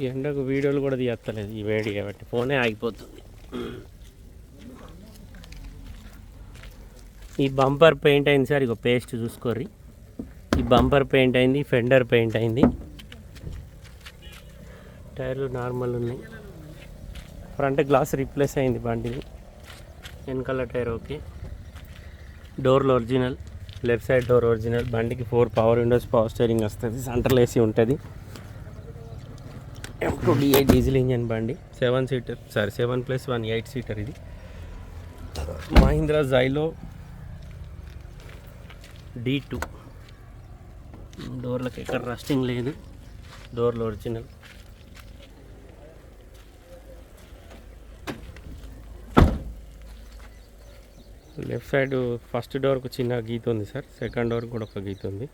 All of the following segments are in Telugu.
ఈ ఎండకు వీడియోలు కూడా తీయత్తలేదు ఈ వేడి కాబట్టి. ఫోనే ఆగిపోతుంది. ఈ బంపర్ పెయింట్ అయింది సార్ ఇక పేస్ట్ చూసుకోర్రి. ఈ బంపర్ పెయింట్ అయింది ఫెండర్ పెయింట్ అయింది. టైర్లు నార్మల్ ఉన్నాయి. ఫ్రంట్ గ్లాస్ రీప్లేస్ అయింది బండిది. వెనకాల టైర్ ఓకే. డోర్లు original left side door original. బండికి four power windows power steering వస్తుంది సెంట్రల్ ఏసీ ఉంటుంది. M two DI diesel engine బండి? Seven seater sorry seven plus one eight seater ఇది. మహీంద్రా జైలో డీ టూ డోర్లకు ఎక్కడ రస్టింగ్ లేదు. డోర్లు ఒరిజినల్ లెఫ్ట్ సైడ్ ఫస్ట్ డోర్కు చిన్న గీత ఉంది సార్. సెకండ్ డోర్ కూడా ఒక గీత ఉంది.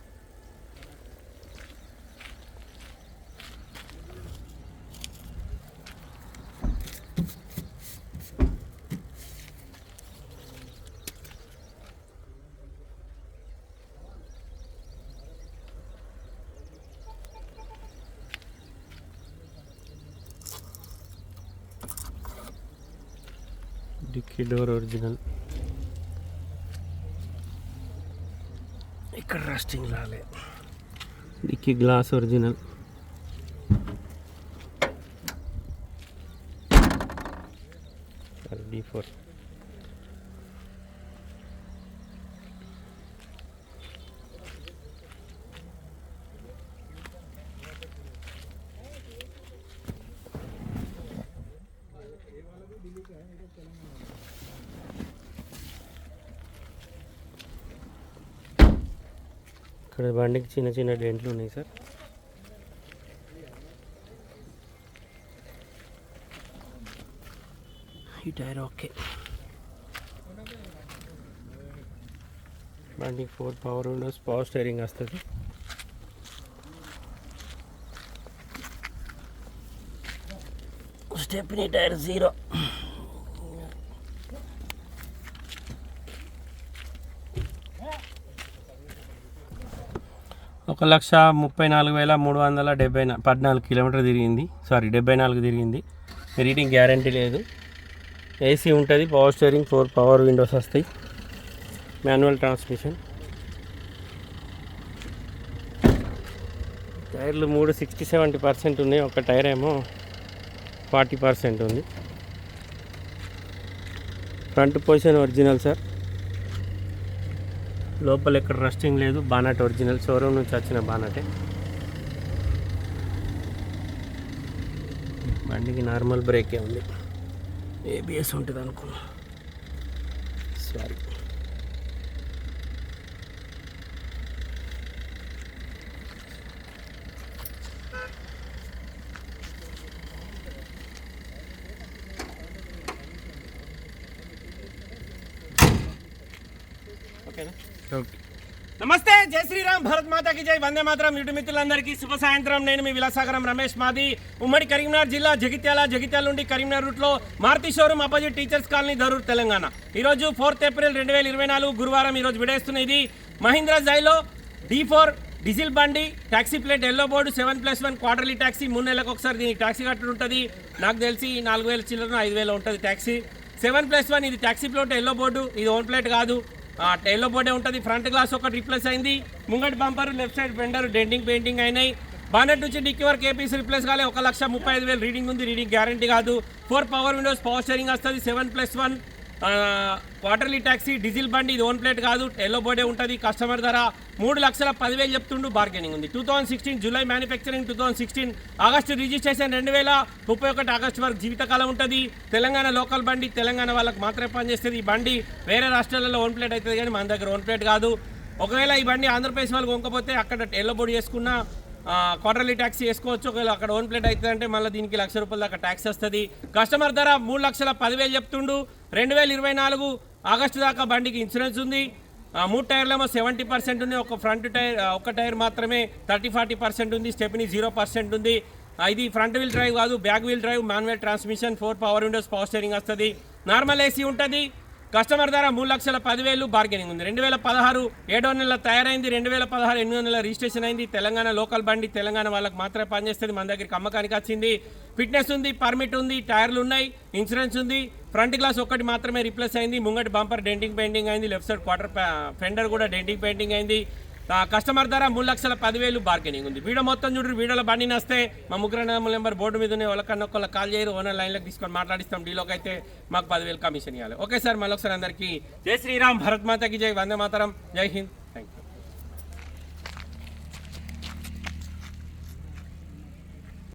డిక్కీ డోర్ ఒరిజినల్ ఇక్కడ రస్టింగ్ రాలే dicky glass original D four ఇక్కడ బండికి చిన్న చిన్న డెంట్లు ఉన్నాయి సార్. ఈ టైర్ ఓకే. బండికి four power windows power steering వస్తుంది. Stepney tyre zero. ఒక లక్ష ముప్పై నాలుగు వేల మూడు వందల డెబ్బై నా- పద్నాలుగు కిలోమీటర్ తిరిగింది. సారీ డెబ్బై నాలుగు తిరిగింది. రీడింగ్ గ్యారంటీ లేదు. ఏసీ ఉంటుంది power steering four power windows వస్తాయి. మాన్యువల్ ట్రాన్స్మిషన్ టైర్లు మూడు సిక్స్టీ సెవెంటీ పర్సెంట్ ఉన్నాయి. ఒక టైర్ ఏమో ఫార్టీ పర్సెంట్ ఉంది. ఫ్రంట్ పొజిషన్ ఒరిజినల్ సార్ లోపల ఎక్కడ రస్టింగ్ లేదు. బానట్ ఒరిజినల్ షోరూమ్ నుంచి వచ్చిన బానటే. బండికి నార్మల్ బ్రేకే ఉంది. ఏబిఎస్ ఉంటుంది అనుకున్నా సారీ ఓకేనా నమస్తే జై శ్రీరామ్ భారత్ మాతాకి జై. వందే మాతరం ఇటు మిత్రులందరికీ శుభ సాయంత్రం. నేను మీ విలాసాగరం రమేష్ మాది. ఉమ్మడి కరీంనగర్ జిల్లా జగిత్యాల జగిత్యాల నుండి కరీంనగర్ రూట్లో Maruti showroom opposite teachers colony Dharur Telangana. ఈరోజు ఫోర్త్ ఏప్రిల్ రెండు వేల ఇరవై నాలుగు గురువారం ఈరోజు విడేస్తున్న ఇది Mahindra Xylo D four diesel బండి taxi plate yellow board seven plus one quarterly taxi మూడు నెలలకు ఒకసారి దీనికి ట్యాక్సీ కట్టడం ఉంటుంది. నాకు తెలిసి నాలుగు వేల చిల్లర ఐదు వేలు ఉంటుంది ట్యాక్సీ సెవెన్ ప్లస్ వన్ ఇది ట్యాక్సీ ప్లేట్ ఎల్లో బోర్డు ఇది ఓన్ ప్లేట్ కాదు. టైల్లో బోర్డే ఉంటుంది. ఫ్రంట్ గ్లాస్ ఒకటి రిప్లేస్ అయింది. ముంగటి bumper left side fender denting painting అయినాయి. బానెట్ నుంచి డిక్కి వరకు ఏపీసీ రిప్లేస్ కాలే. ఒక లక్ష ముప్పై ఐదు వేలు రీడింగ్ ఉంది. రీడింగ్ గ్యారంటీ కాదు. Four power windows power steering వస్తుంది. Seven plus one. Quarterly taxi diesel బండి ఇది ఓన్ ప్లేట్ కాదు ఎల్లో బోర్డే ఉంటుంది కస్టమర్ ధర మూడు లక్షల పదివేలు చెప్తుండు బార్గెనింగ్ ఉంది. Two thousand sixteen July manufacturing two thousand sixteen August registration రెండు వేల ముప్పై ఒకటి ఆగస్టు వరకు జీవితకాలం ఉంటుంది. తెలంగాణ లోకల్ బండి తెలంగాణ వాళ్ళకి మాత్రమే పనిచేస్తుంది. ఈ బండి వేరే రాష్ట్రాలలో ఓన్ ప్లేట్ అవుతుంది కానీ మన దగ్గర ఓన్ ప్లేట్ కాదు. ఒకవేళ ఈ బండి ఆంధ్రప్రదేశ్ వాళ్ళకి కొనుక్కపోతే అక్కడ ఎల్లో బోర్డు చేసుకున్న క్వార్టర్లీ ట్యాక్స్ వేసుకోవచ్చు ఒకవేళ అక్కడ ఓన్ ప్లేట్ అవుతుందంటే మళ్ళీ దీనికి లక్ష రూపాయల దాకా ట్యాక్స్ వస్తుంది. కస్టమర్ ధర మూడు లక్షల పదివేలు చెప్తుండు. రెండు వేల ఇరవై నాలుగు ఆగస్టు దాకా బండికి ఇన్సూరెన్స్ ఉంది. మూడు టైర్లేమో సెవెంటీ పర్సెంట్ ఉంది ఒక ఫ్రంట్ టైర్ ఒక టైర్ మాత్రమే థర్టీ ఫార్టీ పర్సెంట్ ఉంది. స్టెప్ని జీరో పర్సెంట్ ఉంది. ఇది ఫ్రంట్ వీల్ డ్రైవ్ కాదు back wheel drive manual transmission four power windows power steering వస్తుంది. నార్మల్ ఏసీ ఉంటుంది. కస్టమర్ ధర మూడు లక్షల పదివేలు బార్గెనింగ్ ఉంది. రెండు వేల పదహారు ఏడో నెల తయారైంది రెండు వేల పదహారు ఎనిమిదో నెల రిజిస్ట్రేషన్ అయింది. తెలంగాణ లోకల్ బండి తెలంగాణ వాళ్ళకి మాత్రమే పనిచేస్తుంది. మన దగ్గరికి అమ్మకానికి వచ్చింది. ఫిట్నెస్ ఉంది పర్మిట్ ఉంది టైర్లు ఉన్నాయి ఇన్సూరెన్స్ ఉంది. ఫ్రంట్ గ్లాస్ ఒక్కటి మాత్రమే రిప్లేస్ అయింది. ముంగటి బంపర్ డెంటింగ్ పెయింటింగ్ అయింది. లెఫ్ట్ సైడ్ క్వార్టర్ ఫెండర్ కూడా డెంటింగ్ పెయింటింగ్ అయింది. కస్టమర్ ధర మూడు లక్షల పదివేలు బార్గెనింగ్ ఉంది. వీడియో మొత్తం చూడు వీడియోలో బండి వస్తే మా ముగ్గురు నెంబర్ బోర్డు మీద ఉన్నాయి. వాళ్ళకన్నా కాల్ చేయరు. ఓనర్ లైన్లోకి తీసుకొని మాట్లాడిస్తాం. డీలోకి అయితే మాకు పదివేలు కమిషన్ ఇవ్వాలి ఓకే సార్ మళ్ళీ ఒకసారి అందరికీ. జై శ్రీరామ్ భరత్ మాతకి జై వందే మాతరం. జై హింద్.